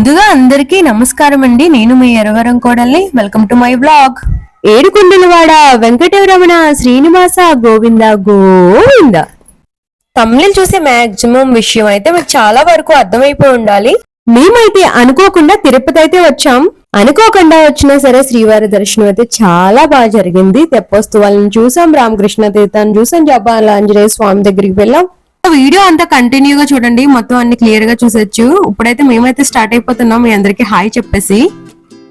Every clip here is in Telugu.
ముందుగా అందరికీ నమస్కారం అండి. నేను మీ ఎరవరం కోడల్ని. వెల్కమ్ టు మై బ్లాగ్ ఏడుకొండలవాడ వెంకటరమణ శ్రీనివాస గోవింద గోవింద. తమిళ చూసే మాక్సిమం విషయం అయితే మీకు చాలా వరకు అర్థమైపోయి ఉండాలి. మేమైతే అనుకోకుండా తిరుపతి అయితే వచ్చాం. అనుకోకుండా వచ్చినా సరే శ్రీవారి దర్శనం అయితే చాలా బాగా జరిగింది. తెప్పోత్సవాలను చూసాం. రామకృష్ణ తీర్థాన్ని చూసాం. జపాల ఆంజనేయ స్వామి దగ్గరికి వెళ్ళాం. వీడియో అంతా కంటిన్యూగా చూడండి. మొత్తం అన్ని క్లియర్గా చూసొచ్చు. ఇప్పుడైతే మేమైతే స్టార్ట్ అయిపోతున్నాం. మీ అందరికి హాయ్ చెప్పేసి.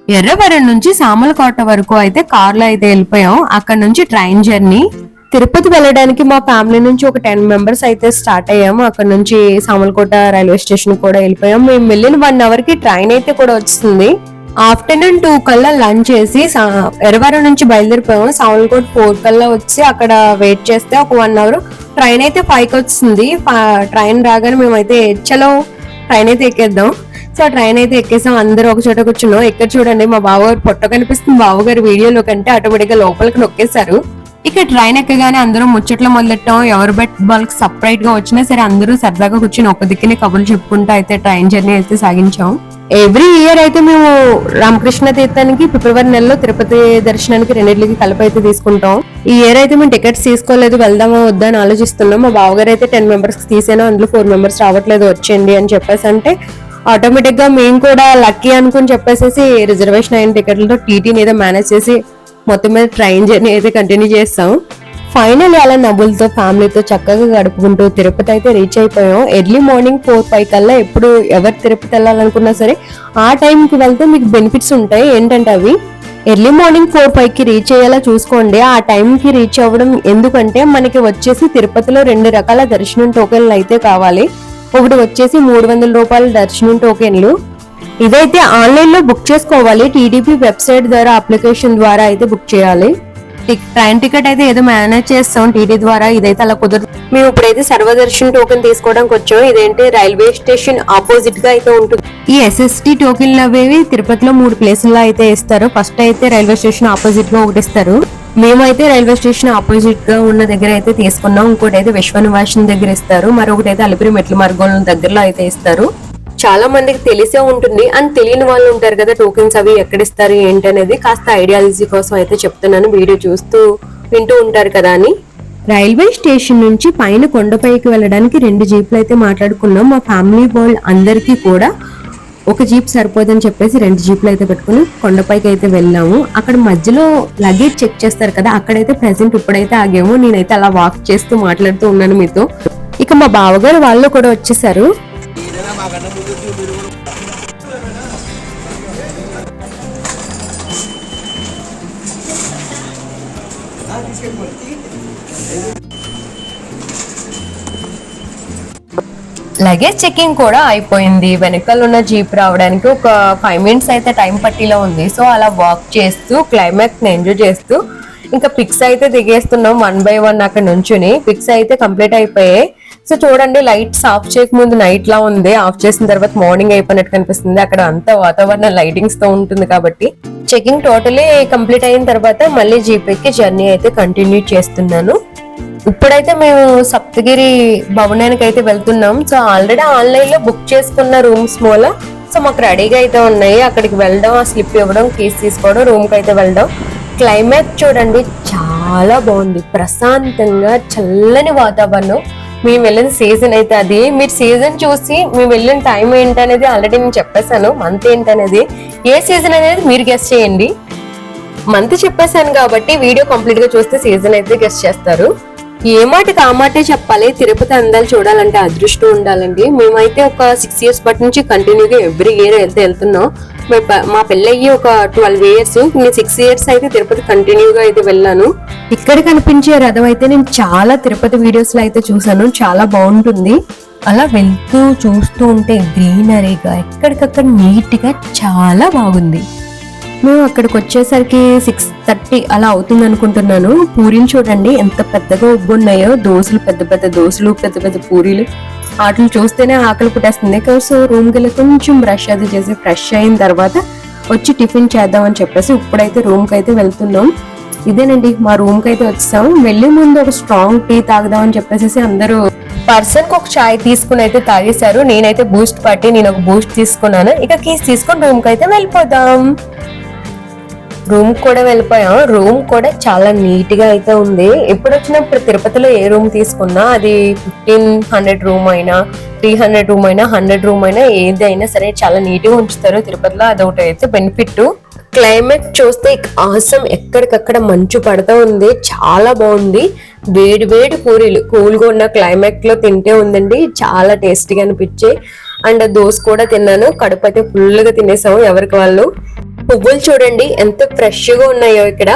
ఎర్రవరం నుంచి సామలకోట వరకు అయితే కార్లో అయితే వెళ్ళిపోయాం. అక్కడ నుంచి ట్రైన్ జర్నీ. తిరుపతి వెళ్ళడానికి మా ఫ్యామిలీ నుంచి ఒక టెన్ మెంబర్స్ అయితే స్టార్ట్ అయ్యాము. అక్కడ నుంచి సామలకోట రైల్వే స్టేషన్ కూడా వెళ్ళిపోయాం. మేము వెళ్ళిన వన్ అవర్కి ట్రైన్ అయితే కూడా వస్తుంది ఆఫ్టర్నూన్ టూ కల్లా లంచ్ చేసి సా- ఎర్రవరం నుంచి బయలుదేరిపోయాము. సామలకోట ఫోర్ కల్లా వచ్చి అక్కడ వెయిట్ చేస్తే ఒక వన్ అవర్ ట్రైన్ అయితే ఫైవ్కి వస్తుంది ట్రైన్ రాగానే మేమైతే చలో ట్రైన్ అయితే ఎక్కేద్దాం. సో ట్రైన్ అయితే ఎక్కేసాం. అందరూ ఒక చోట కూర్చున్నాం. ఎక్కడ చూడండి మా బావగారు పొట్ట కనిపిస్తుంది. బావగారు వీడియోలో కంటే ఆటోమేటిక్గా లోపలికి నొక్కేశారు. ఇక ట్రైన్ ఎక్కగానే అందరూ ముచ్చట్లు మొదలెట్టాం ఎవరు బెట్ వాళ్ళకి సపరేట్గా వచ్చినా సరే అందరూ సరదాగా కూర్చుని ఒక దిక్కునే కబుర్లు చెప్పుకుంటూ అయితే ట్రైన్ జర్నీ అయితే సాగించాం. ఎవ్రీ ఇయర్ అయితే మేము రామకృష్ణ తీర్థానికి ఫిబ్రవరి నెలలో తిరుపతి దర్శనానికి రెండింటికి కలిపి అయితే తీసుకుంటాం. ఈ ఇయర్ అయితే మేము టికెట్స్ తీసుకోలేదు వెళ్దామా వద్దా అని ఆలోచిస్తున్నాం. మా బావగారు అయితే టెన్ మెంబర్స్ తీసాను అందులో ఫోర్ మెంబర్స్ రావట్లేదు వచ్చేయండి అని చెప్పేసి అంటే ఆటోమేటిక్గా మేము కూడా లక్కీ అనుకుని చెప్పేసి రిజర్వేషన్ అయిన టికెట్లతో టీటీని ఏదో మేనేజ్ చేసి మొత్తం మీద ట్రైన్ జర్నీ అయితే కంటిన్యూ చేస్తాం. ఫైనల్ అలా నవ్వులతో ఫ్యామిలీతో చక్కగా గడుపుకుంటూ తిరుపతి అయితే రీచ్ అయిపోయాం. ఎర్లీ మార్నింగ్ ఫోర్ ఫైవ్ కల్లా ఎప్పుడు ఎవరు తిరుపతి వెళ్ళాలనుకున్నా సరే ఆ టైంకి వెళ్తే మీకు బెనిఫిట్స్ ఉంటాయి. ఏంటంటే అవి ఎర్లీ మార్నింగ్ ఫోర్ ఫైవ్కి రీచ్ అయ్యేలా చూసుకోండి. ఆ టైంకి రీచ్ అవ్వడం ఎందుకంటే మనకి వచ్చేసి తిరుపతిలో రెండు రకాల దర్శనం టోకెన్లు అయితే కావాలి. ఒకటి వచ్చేసి మూడు వందల రూపాయల దర్శనం టోకెన్లు. ఇదైతే ఆన్లైన్లో బుక్ చేసుకోవాలి. టీడీపీ వెబ్సైట్ ద్వారా అప్లికేషన్ ద్వారా అయితే బుక్ చేయాలి. ట్రైన్ టికెట్ అయితే ఏదో మేనేజ్ చేస్తాం టీడీ ద్వారా ఇదైతే అలా కుదరదు మేము ఇప్పుడైతే సర్వదర్శన్ టోకెన్ తీసుకోవడానికి వచ్చాం. ఇదేంటి? రైల్వే స్టేషన్ ఆపోజిట్గా అయితే ఉంటుంది. ఈ ఎస్ఎస్టీ టోకెన్లు అవేవి తిరుపతిలో మూడు ప్లేసుల్లో అయితే ఇస్తారు. ఫస్ట్ అయితే రైల్వే స్టేషన్ ఆపోజిట్గా ఒకటి ఇస్తారు. మేమైతే రైల్వే స్టేషన్ ఆపోజిట్గా ఉన్న దగ్గర అయితే తీసుకున్నాం. ఇంకోటి అయితే విశ్వనివాసం దగ్గర ఇస్తారు. మరొకటి అయితే అలిపిరి మెట్ల మార్గం దగ్గరలో అయితే ఇస్తారు. చాలా మందికి తెలిసే ఉంటుంది అని తెలియని వాళ్ళు ఉంటారు కదా టోకెన్స్ అవి ఎక్కడ ఇస్తారు ఏంటి అనేది కాస్త ఐడియాలజీ కోసం అయితే చెప్తున్నాను. వీడియో చూస్తూ వింటూ ఉంటారు కదా అని. రైల్వే స్టేషన్ నుంచి పైన కొండపైకి వెళ్ళడానికి రెండు జీప్లు అయితే మాట్లాడుకున్నాం. మా ఫ్యామిలీ వాళ్ళు అందరికీ కూడా ఒక జీప్ సరిపోదని చెప్పేసి రెండు జీప్లు అయితే పెట్టుకుని కొండపైకి అయితే వెళ్ళాము. అక్కడ మధ్యలో లగేజ్ చెక్ చేస్తారు కదా అక్కడైతే ప్రెసెంట్ ఇప్పుడైతే ఆగాము. నేనైతే అలా వాక్ చేస్తూ మాట్లాడుతూ ఉన్నాను మీతో. ఇక మా బావగారు వాళ్ళు కూడా వచ్చేసారు. లగేజ్ చెకింగ్ కూడా అయిపోయింది. వెనకాల ఉన్న జీప్ రావడానికి ఒక ఫైవ్ మినిట్స్ అయితే టైం పట్టిలో ఉంది. సో అలా వాక్ చేస్తూ క్లైమాక్స్ని ఎంజాయ్ చేస్తూ ఇంకా పిక్స్ అయితే దిగేస్తున్నాం వన్ బై వన్ అక్కడ నుంచుని. పిక్స్ అయితే కంప్లీట్ అయిపోయాయి. సో చూడండి లైట్స్ ఆఫ్ చేయకముందు నైట్ లా ఉంది. ఆఫ్ చేసిన తర్వాత మార్నింగ్ అయిపోయినట్టు కనిపిస్తుంది. అక్కడ అంతా వాతావరణం లైటింగ్స్తో ఉంటుంది కాబట్టి. చెకింగ్ టోటలీ కంప్లీట్ అయిన తర్వాత మళ్ళీ జీప్ జర్నీ అయితే కంటిన్యూ చేస్తున్నాను. ఇప్పుడైతే మేము సప్తగిరి భవనానికి అయితే వెళ్తున్నాం. సో ఆల్రెడీ ఆన్లైన్లో బుక్ చేసుకున్న రూమ్స్ మూల సో మాకు రెడీగా అయితే ఉన్నాయి. అక్కడికి వెళ్ళడం ఆ స్లిప్ ఇవ్వడం కీస్ తీసుకోవడం రూమ్కి అయితే వెళ్ళడం క్లైమేట్ చూడండి చాలా బాగుంది. ప్రశాంతంగా చల్లని వాతావరణం. మేము వెళ్ళిన సీజన్ అయితే అది. మీరు సీజన్ చూసి మేము వెళ్ళిన టైం ఏంటనేది ఆల్రెడీ నేను చెప్పేశాను. మంత్ ఏంటనేది. ఏ సీజన్ అనేది మీరు గెస్ట్ చేయండి. మంత్ చెప్పేశాను కాబట్టి వీడియో కంప్లీట్గా చూస్తే సీజన్ అయితే గెస్ట్ చేస్తారు. ఏ మాటకి ఆ మాటే చెప్పాలి? తిరుపతి అందాలు చూడాలంటే అదృష్టం ఉండాలండి. మేమైతే ఒక సిక్స్ ఇయర్స్ బట్ నుంచి కంటిన్యూగా ఎవ్రీ ఇయర్ వెళ్తే వెళ్తున్నాం. మా మా పెళ్ళయ్యి ఒక ట్వెల్వ్ ఇయర్స్ నేను సిక్స్ ఇయర్స్ అయితే తిరుపతి కంటిన్యూగా అయితే వెళ్ళాను. ఇక్కడ కనిపించే రథం అయితే నేను చాలా తిరుపతి వీడియోస్లో అయితే చూసాను చాలా బాగుంటుంది. అలా వెళ్తూ చూస్తూ ఉంటే గ్రీనరీగా ఎక్కడికక్కడ నీట్గా చాలా బాగుంది. మేము అక్కడికి వచ్చేసరికి సిక్స్ థర్టీ అలా అవుతుంది అనుకుంటున్నాను. పూరీలు చూడండి ఎంత పెద్దగా ఉబ్బున్నాయో. దోశలు పెద్ద పెద్ద దోశలు పెద్ద పెద్ద పూరీలు. వాటిని చూస్తేనే ఆకలి పుట్టేస్తుంది. సో రూమ్కి వెళ్ళి కొంచెం బ్రష్ అది చేసి ఫ్రెష్ అయిన తర్వాత వచ్చి టిఫిన్ చేద్దామని చెప్పేసి ఇప్పుడైతే రూమ్కి అయితే వెళ్తున్నాం. ఇదేనండి మా రూమ్కి అయితే వచ్చాం వెళ్ళే ముందు ఒక స్ట్రాంగ్ టీ తాగుదాం అని చెప్పేసి అందరూ పర్సన్కి ఒక చాయ్ తీసుకుని అయితే తాగేశారు. నేనైతే బూస్ట్ పట్టి నేను ఒక బూస్ట్ తీసుకున్నాను. ఇక కీస్ తీసుకొని రూమ్కి అయితే వెళ్ళిపోదాం. రూమ్ కూడా వెళ్ళిపోయాం. రూమ్ కూడా చాలా నీట్గా అయితే ఉంది. ఎప్పుడు వచ్చినప్పుడు తిరుపతిలో ఏ రూమ్ తీసుకున్నా అది ఫిఫ్టీన్ హండ్రెడ్ రూమ్ అయినా త్రీ హండ్రెడ్ రూమ్ అయినా హండ్రెడ్ రూమ్ అయినా ఏది అయినా సరే చాలా నీట్గా ఉంచుతారు. తిరుపతిలో అదొకటి అయితే బెనిఫిట్ క్లైమేట్ చూస్తే ఆసం ఎక్కడికక్కడ మంచు పడతా ఉంది. చాలా బాగుంది. వేడి వేడి పూరీలు కూల్గా ఉన్న క్లైమేట్లో తింటే ఉందండి. చాలా టేస్టీగా అనిపించే అండ్ దోశ కూడా తిన్నాను. కడుపు అయితే ఫుల్గా తినేసాము ఎవరికి వాళ్ళు. పువ్వులు చూడండి ఎంత ఫ్రెష్గా ఉన్నాయో ఇక్కడ.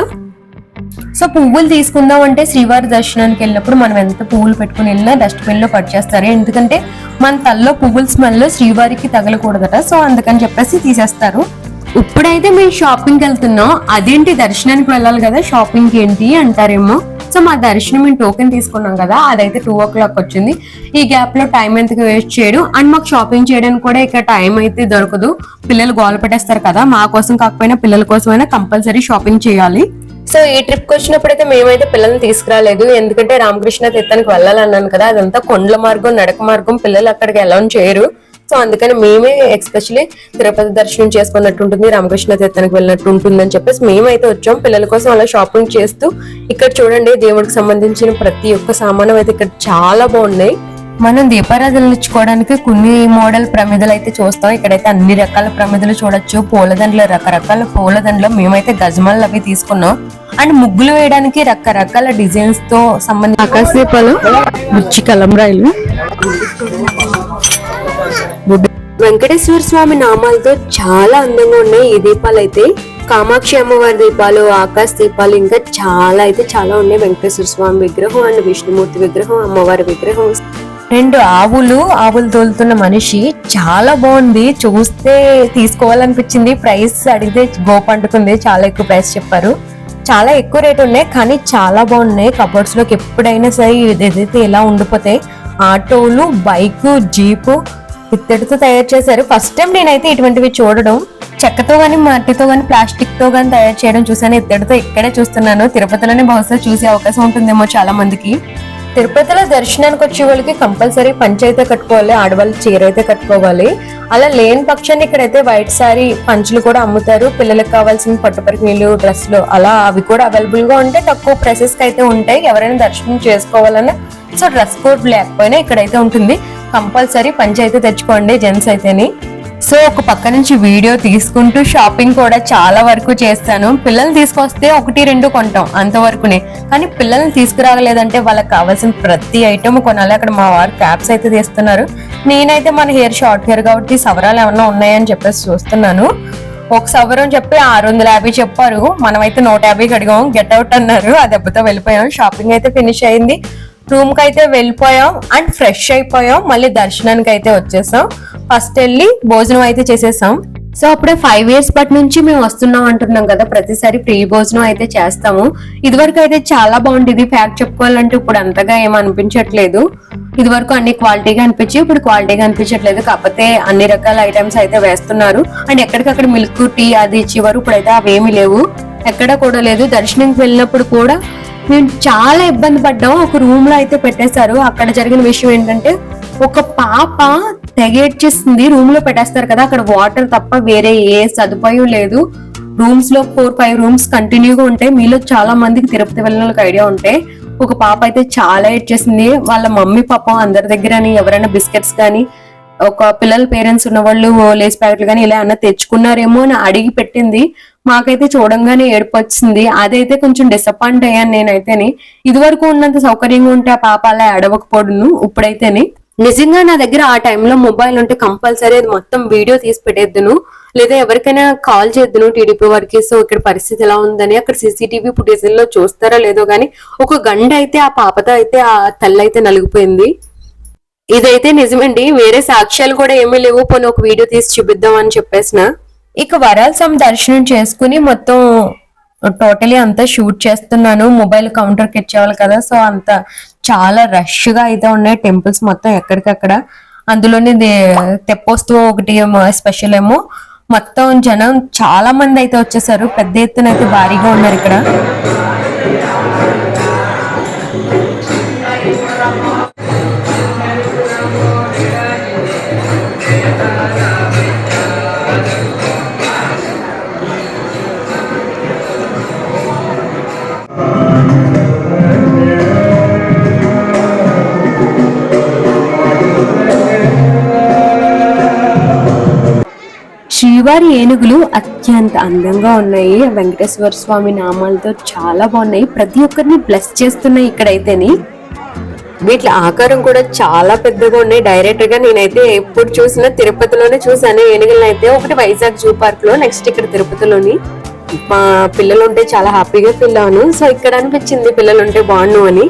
సో పువ్వులు తీసుకుందాం అంటే శ్రీవారి దర్శనానికి వెళ్ళినప్పుడు మనం ఎంత పువ్వులు పెట్టుకుని వెళ్ళినా డస్ట్బిన్లో కట్ చేస్తారు. ఎందుకంటే మన తల్లో పువ్వుల స్మెల్ శ్రీవారికి తగలకూడదట. సో అందుకని చెప్పేసి తీసేస్తారు. ఇప్పుడైతే మేము షాపింగ్కి వెళ్తున్నాం. అదేంటి దర్శనానికి వెళ్ళాలి కదా షాపింగ్కి ఏంటి అంటారేమో. సో మా దర్శనం మేము టోకెన్ తీసుకున్నాం కదా అదైతే టూ ఓ క్లాక్ వచ్చింది. ఈ గ్యాప్లో టైం ఎంతగా వేస్ట్ చేయడం అండ్ మాకు షాపింగ్ చేయడానికి కూడా ఇక్కడ టైం అయితే దొరకదు. పిల్లలు గోల పెట్టేస్తారు కదా మా కోసం కాకపోయినా పిల్లల కోసమైనా కంపల్సరీ షాపింగ్ చేయాలి. సో ఈ ట్రిప్కి వచ్చినప్పుడైతే మేమైతే పిల్లల్ని తీసుకురాలేదు. ఎందుకంటే రామకృష్ణ తీర్థానికి వెళ్ళాలన్నాను కదా అదంతా కొండల మార్గం నడక మార్గం పిల్లలు అక్కడికి ఎలా చేయరు. సో అందుకని మేమే ఎక్స్పెషలీ తిరుపతి దర్శనం చేసుకున్నట్టు ఉంటుంది రామకృష్ణ తీర్థానికి వెళ్ళినట్టు ఉంటుంది అని చెప్పేసి మేమైతే వచ్చాం. పిల్లల కోసం అలా షాపింగ్ చేస్తూ ఇక్కడ చూడండి దేవుడికి సంబంధించిన ప్రతి ఒక్క సామానం అయితే ఇక్కడ చాలా బాగున్నాయి. మనం దీపారాధనలు ఇచ్చుకోవడానికి కొన్ని మోడల్ ప్రమిదలు అయితే చూస్తాం. ఇక్కడైతే అన్ని రకాల ప్రమిదలు చూడొచ్చు. పూలదండలు రకరకాల పూలదండలు మేమైతే గజమాలు అవి తీసుకున్నాం. అండ్ ముగ్గులు వేయడానికి రకరకాల డిజైన్స్తో సంబంధించిన ఆకాశదీపాలు బుచ్చి కలంరాయిలు వెంకటేశ్వర స్వామి నామాలతో చాలా అందంగా ఉన్నాయి ఈ దీపాలు అయితే. కామాక్షి అమ్మవారి దీపాలు ఆకాశ దీపాలు ఇంకా చాలా అయితే చాలా ఉన్నాయి. వెంకటేశ్వర స్వామి విగ్రహం అండ్ విష్ణుమూర్తి విగ్రహం అమ్మవారి విగ్రహం. రెండు ఆవులు ఆవులు తోలుతున్న మనిషి చాలా బాగుంది. చూస్తే తీసుకోవాలనిపించింది. ప్రైస్ అడిగితే గోప్ చాలా ఎక్కువ ప్రైస్ చెప్పారు. చాలా ఎక్కువ రేట్ ఉన్నాయి కానీ చాలా బాగున్నాయి. కబోర్డ్స్లోకి ఎప్పుడైనా సరే ఏదైతే ఇలా ఉండిపోతాయి. ఆటోలు బైక్ జీపు ఇత్తడితో తయారు చేశారు. ఫస్ట్ టైం నేనైతే ఇటువంటివి చూడడం చెక్కతో కానీ మట్టితో కానీ ప్లాస్టిక్తో గానీ తయారు చేయడం చూసాను ఇత్తడితో ఇక్కడే చూస్తున్నాను. తిరుపతిలోనే బహుశా చూసే అవకాశం ఉంటుందేమో చాలా మందికి తిరుపతిలో దర్శనానికి వచ్చే వాళ్ళకి కంపల్సరీ పంచ అయితే కట్టుకోవాలి ఆడవాళ్ళు చీర అయితే కట్టుకోవాలి. అలా లేని పక్షాన్ని ఇక్కడైతే వైట్ సారీ పంచులు కూడా అమ్ముతారు. పిల్లలకు కావాల్సిన పట్టుపరికీలు డ్రెస్సులు అలా అవి కూడా అవైలబుల్గా ఉంటాయి తక్కువ ప్రైసెస్కి అయితే ఉంటాయి. ఎవరైనా దర్శనం చేసుకోవాలన్నా సో డ్రెస్ కోడ్ లేకపోయినా ఇక్కడైతే ఉంటుంది. కంపల్సరీ పంచ అయితే తెచ్చుకోండి జెంట్స్ అయితేని. సో ఒక పక్క నుంచి వీడియో తీసుకుంటూ షాపింగ్ కూడా చాలా వరకు చేస్తాను. పిల్లల్ని తీసుకొస్తే ఒకటి రెండు కొంటాం అంతవరకునే. కానీ పిల్లల్ని తీసుకురాగలేదంటే వాళ్ళకి కావాల్సిన ప్రతి ఐటమ్ కొనాలి. అక్కడ మా వారు క్యాప్స్ అయితే తీస్తున్నారు. నేనైతే మన హెయిర్ షార్ట్ హెయిర్ కాబట్టి సవరాలు ఏమన్నా ఉన్నాయని చెప్పేసి చూస్తున్నాను. ఒక సవరం చెప్పి ఆరు వందల యాభై చెప్పారు. మనమైతే నూట యాభైకి అడిగాం. గెట్ అవుట్ అన్నారు. ఆ దెబ్బతో వెళ్ళిపోయాం. షాపింగ్ అయితే ఫినిష్ అయింది. రూమ్కి అయితే వెళ్ళిపోయాం అండ్ ఫ్రెష్ అయిపోయాం. మళ్ళీ దర్శనానికి అయితే వచ్చేసాం. ఫస్ట్ వెళ్ళి భోజనం అయితే చేసేసాం. సో అప్పుడే ఫైవ్ ఇయర్స్ బట్ నుంచి మేము వస్తున్నాం అంటున్నాం కదా ప్రతిసారి ఫ్రీ భోజనం అయితే చేస్తాము. ఇదివరకు అయితే చాలా బాగుంటుంది ఫ్యాక్ట్ చెప్పుకోవాలంటే ఇప్పుడు అంతగా ఏం అనిపించట్లేదు. ఇదివరకు అన్ని క్వాలిటీగా అనిపించి ఇప్పుడు క్వాలిటీగా అనిపించట్లేదు. కాకపోతే అన్ని రకాల ఐటమ్స్ అయితే వేస్తున్నారు. అండ్ ఎక్కడికక్కడ మిల్క్ టీ అది ఇచ్చేవారు ఇప్పుడైతే అవేమీ లేవు. ఎక్కడ కూడా లేదు. దర్శనంకి వెళ్ళినప్పుడు కూడా మేము చాలా ఇబ్బంది పడ్డాం. ఒక రూమ్లో అయితే పెట్టేశారు. అక్కడ జరిగిన విషయం ఏంటంటే ఒక పాప తెగేడ్చేస్తుంది రూమ్లో పెట్టేస్తారు కదా అక్కడ వాటర్ తప్ప వేరే ఏ సదుపాయం లేదు. రూమ్స్లో ఫోర్ ఫైవ్ రూమ్స్ కంటిన్యూగా ఉంటాయి. మీలో చాలా మందికి తిరుపతి వెళ్ళిన వాళ్ళకి ఐడియా ఉంటే ఒక పాప అయితే చాలా ఏడ్చేసింది. వాళ్ళ మమ్మీ పాపం అందరి దగ్గర ఎవరైనా బిస్కెట్స్ కానీ ఒక పిల్లల పేరెంట్స్ ఉన్న వాళ్ళు లేస్ ప్యాకెట్లు కానీ ఇలా అన్న తెచ్చుకున్నారేమో అని అడిగి పెట్టింది. మాకైతే చూడంగానే ఏడుపు వచ్చింది అదైతే కొంచెం డిసప్పాయింట్ అయ్యాను నేనైతేనే. ఇదివరకు ఉన్నంత సౌకర్యంగా ఉంటే ఆ పాప అలా ఎడవకపోడును ఇప్పుడైతేని. నిజంగా నా దగ్గర ఆ టైంలో మొబైల్ ఉంటే కంపల్సరీ అది మొత్తం వీడియో తీసి పెట్టేద్దును. లేదా ఎవరికైనా కాల్ చేద్దును టీడీపీ వారికి. సో ఇక్కడ పరిస్థితి ఎలా ఉందని అక్కడ సీసీటీవీ ఫుటేజ్లో చూస్తారో లేదో గానీ ఒక గంట అయితే ఆ పాపతో అయితే ఆ తల్లి అయితే నలిగిపోయింది. ఇదైతే నిజమండి. వేరే సాక్ష్యాలు కూడా ఏమీ లేవు. పోనీ ఒక వీడియో తీసి చూపిద్దాం అని చెప్పేసిన. ఇక వరాల్సం దర్శనం చేసుకుని మొత్తం టోటలీ అంతా షూట్ చేస్తున్నాను. మొబైల్ కౌంటర్కి ఇచ్చేవాళ్ళు కదా సో అంత చాలా రష్గా అయితే ఉన్నాయి టెంపుల్స్ మొత్తం ఎక్కడికక్కడ. అందులోని దే- ఒకటి ఏమో స్పెషల్ ఏమో. మొత్తం జనం చాలా మంది అయితే వచ్చేసారు. పెద్ద ఎత్తున అయితే భారీగా ఉన్నారు ఇక్కడ. శ్రీవారి ఏనుగులు అత్యంత అందంగా ఉన్నాయి. వెంకటేశ్వర స్వామి నామాలతో చాలా బాగున్నాయి. ప్రతి ఒక్కరిని బ్లెస్ చేస్తున్నాయి ఇక్కడైతేని. వీటి ఆకారం కూడా చాలా పెద్దగా ఉన్నాయి. డైరెక్ట్గా నేనైతే ఎప్పుడు చూసినా తిరుపతిలోనే చూసాను ఏనుగులను అయితే ఒకటి వైజాగ్ జూ పార్క్లో నెక్స్ట్ ఇక్కడ తిరుపతిలోని. మా పిల్లలు ఉంటే చాలా హ్యాపీగా ఫీల్ సో ఇక్కడ అనిపించింది పిల్లలు ఉంటే బాగుండు అని.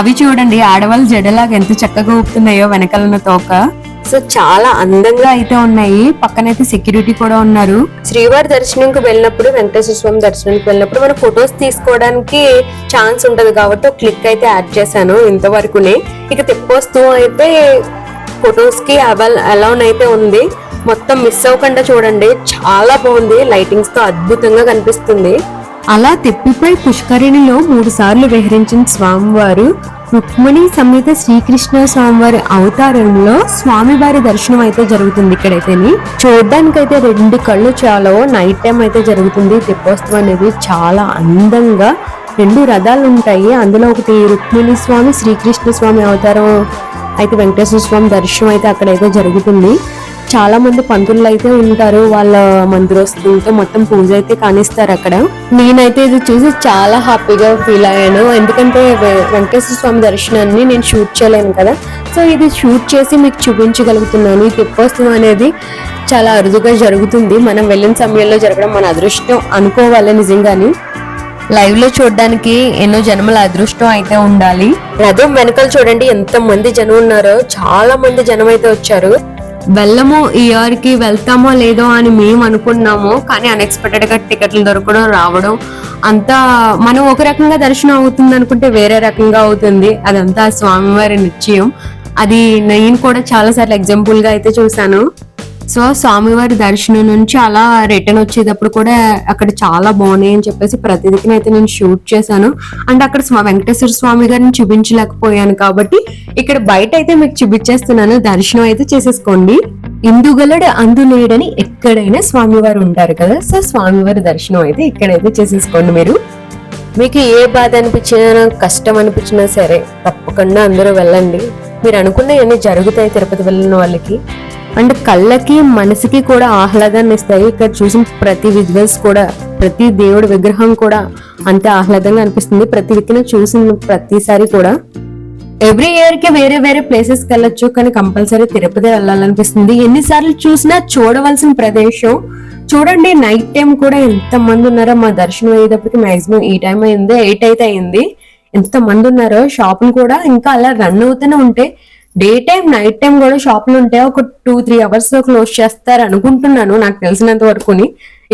అవి చూడండి ఆడవాళ్ళు జడలాగా ఎంత చక్కగా ఊపుతున్నాయో వెనకాలన్న తోక. సో చాలా అందంగా అయితే ఉన్నాయి. పక్కనైతే సెక్యూరిటీ కూడా ఉన్నారు. శ్రీవారి దర్శనంకి వెళ్ళినప్పుడు వెంకటేశ్వర స్వామి దర్శనానికి వెళ్ళినప్పుడు మనం ఫొటోస్ తీసుకోవడానికి ఛాన్స్ ఉంటది కాబట్టి ఒక క్లిక్ అయితే యాడ్ చేశాను ఇంతవరకునే. ఇక తిప్పొస్తూ అయితే ఫొటోస్కి అలౌన్ అయితే ఉంది. మొత్తం మిస్ అవ్వకుండా చూడండి. చాలా బాగుంది. లైటింగ్స్తో అద్భుతంగా కనిపిస్తుంది. అలా తిప్పిపై పుష్కరిణిలో మూడు సార్లు విహరించిన స్వామివారు రుక్మిణి సమేత శ్రీకృష్ణ స్వామివారి అవతారంలో స్వామివారి దర్శనం అయితే జరుగుతుంది ఇక్కడైతేని. అయితే రెండు కళ్ళు చాలా నైట్ టైం అయితే జరుగుతుంది. తెప్పోత్సవం అనేది చాలా అందంగా రెండు రథాలు ఉంటాయి. అందులో ఒకటి రుక్మిణి స్వామి శ్రీకృష్ణ స్వామి అవతారం అయితే వెంకటేశ్వర స్వామి దర్శనం అయితే అక్కడైతే జరుగుతుంది. చాలా మంది పంతులు అయితే ఉంటారు వాళ్ళ మందిరస్తులతో మొత్తం పూజ అయితే కానిస్తారు అక్కడ. నేనైతే ఇది చూసి చాలా హ్యాపీగా ఫీల్ అయ్యాను. ఎందుకంటే వెంకటేశ్వర స్వామి దర్శనాన్ని నేను షూట్ చేయలేను కదా. సో ఇది షూట్ చేసి మీకు చూపించగలుగుతున్నాను. ఈ తెప్పోత్సవం అనేది చాలా అరుదుగా జరుగుతుంది. మనం వెళ్ళిన సమయంలో జరగడం మన అదృష్టం అనుకోవాలి నిజంగాని. లైవ్లో చూడడానికి ఎన్నో జనముల అదృష్టం అయితే ఉండాలి. రథం వెనకాల చూడండి ఎంత మంది జనం ఉన్నారో చాలా మంది జనం అయితే వచ్చారు. వెళ్ళము ఈ వెళ్తామో లేదో అని మేము అనుకున్నాము కానీ అన్ఎక్స్పెక్టెడ్గా టికెట్లు దొరకడం రావడం అంతా మనం ఒక రకంగా దర్శనం అవుతుంది అనుకుంటే వేరే రకంగా అవుతుంది. అదంతా స్వామివారి నిశ్చయం. అది నేను కూడా చాలా సార్లు ఎగ్జాంపుల్గా అయితే చూసాను సో స్వామివారి దర్శనం నుంచి అలా రిటర్న్ వచ్చేటప్పుడు కూడా అక్కడ చాలా బాగున్నాయి అని చెప్పేసి ప్రతిదికి అయితే నేను షూట్ చేశాను. అండ్ అక్కడ వెంకటేశ్వర స్వామి గారిని చూపించలేకపోయాను కాబట్టి ఇక్కడ బయట అయితే మీకు చూపించేస్తున్నాను. దర్శనం అయితే చేసేసుకోండి. ఇందుగలడు అందులేడని ఎక్కడైనా స్వామివారు ఉంటారు కదా సో స్వామివారి దర్శనం అయితే ఇక్కడైతే చేసేసుకోండి మీరు. మీకు ఏ బాధ అనిపించినా కష్టం అనిపించినా సరే తప్పకుండా అందరూ వెళ్ళండి. మీరు అనుకున్నవన్నీ జరుగుతాయి తిరుపతి వెళ్ళిన వాళ్ళకి. అండ్ కళ్ళకి మనసుకి కూడా ఆహ్లాదాన్ని ఇస్తాయి. ఇక్కడ చూసిన ప్రతి విజువల్స్ కూడా ప్రతి దేవుడి విగ్రహం కూడా అంతే ఆహ్లాదంగా అనిపిస్తుంది. ప్రతి విక్కిన చూసిన ప్రతిసారి కూడా. ఎవ్రీ ఇయర్కి వేరే వేరే ప్లేసెస్కి వెళ్ళొచ్చు కానీ కంపల్సరీ తిరుపతి వెళ్ళాలనిపిస్తుంది. ఎన్నిసార్లు చూసినా చూడవలసిన ప్రదేశం. చూడండి నైట్ టైం కూడా ఎంత మంది ఉన్నారో మా దర్శనం అయ్యేటప్పటికి మాక్సిమం ఈ టైం అయింది ఎయిట్ అయితే అయింది. ఎంత మంది ఉన్నారో షాపులు కూడా ఇంకా అలా రన్ అవుతూనే ఉంటాయి డే టైం నైట్ టైం కూడా షాపులు ఉంటాయి ఒక టూ త్రీ అవర్స్లో క్లోజ్ చేస్తారు అనుకుంటున్నాను నాకు తెలిసినంత వరకుని.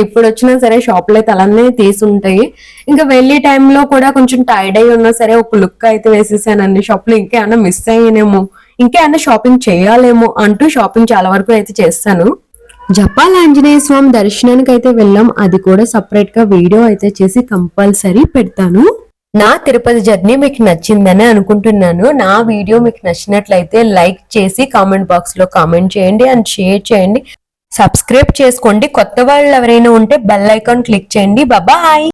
ఇప్పుడు వచ్చినా సరే షాపులు అయితే అలానే తీసి ఉంటాయి ఇంకా వెళ్ళే టైంలో కూడా కొంచెం టైర్డ్ అయి ఉన్నా సరే ఒక లుక్ అయితే వేసేసాను అన్ని షాపులు ఇంకేమన్నా మిస్ అయ్యానేమో ఇంకేమన్నా షాపింగ్ చేయాలేమో అంటూ షాపింగ్ చాలా వరకు అయితే చేస్తాను. జపాల్ ఆంజనేయ స్వామి దర్శనానికి అయితే వెళ్ళాం. అది కూడా సపరేట్గా వీడియో అయితే చేసి కంపల్సరీ పెడతాను. నా తిరుపతి జర్నీ మీకు నచ్చిందని అనుకుంటున్నాను. నా వీడియో మీకు నచ్చినట్లయితే లైక్ చేసి కామెంట్ బాక్స్లో కామెంట్ చేయండి అండ్ షేర్ చేయండి. సబ్స్క్రైబ్ చేసుకోండి. కొత్త వాళ్ళు ఎవరైనా ఉంటే బెల్ ఐకాన్ క్లిక్ చేయండి. బాబాయ్!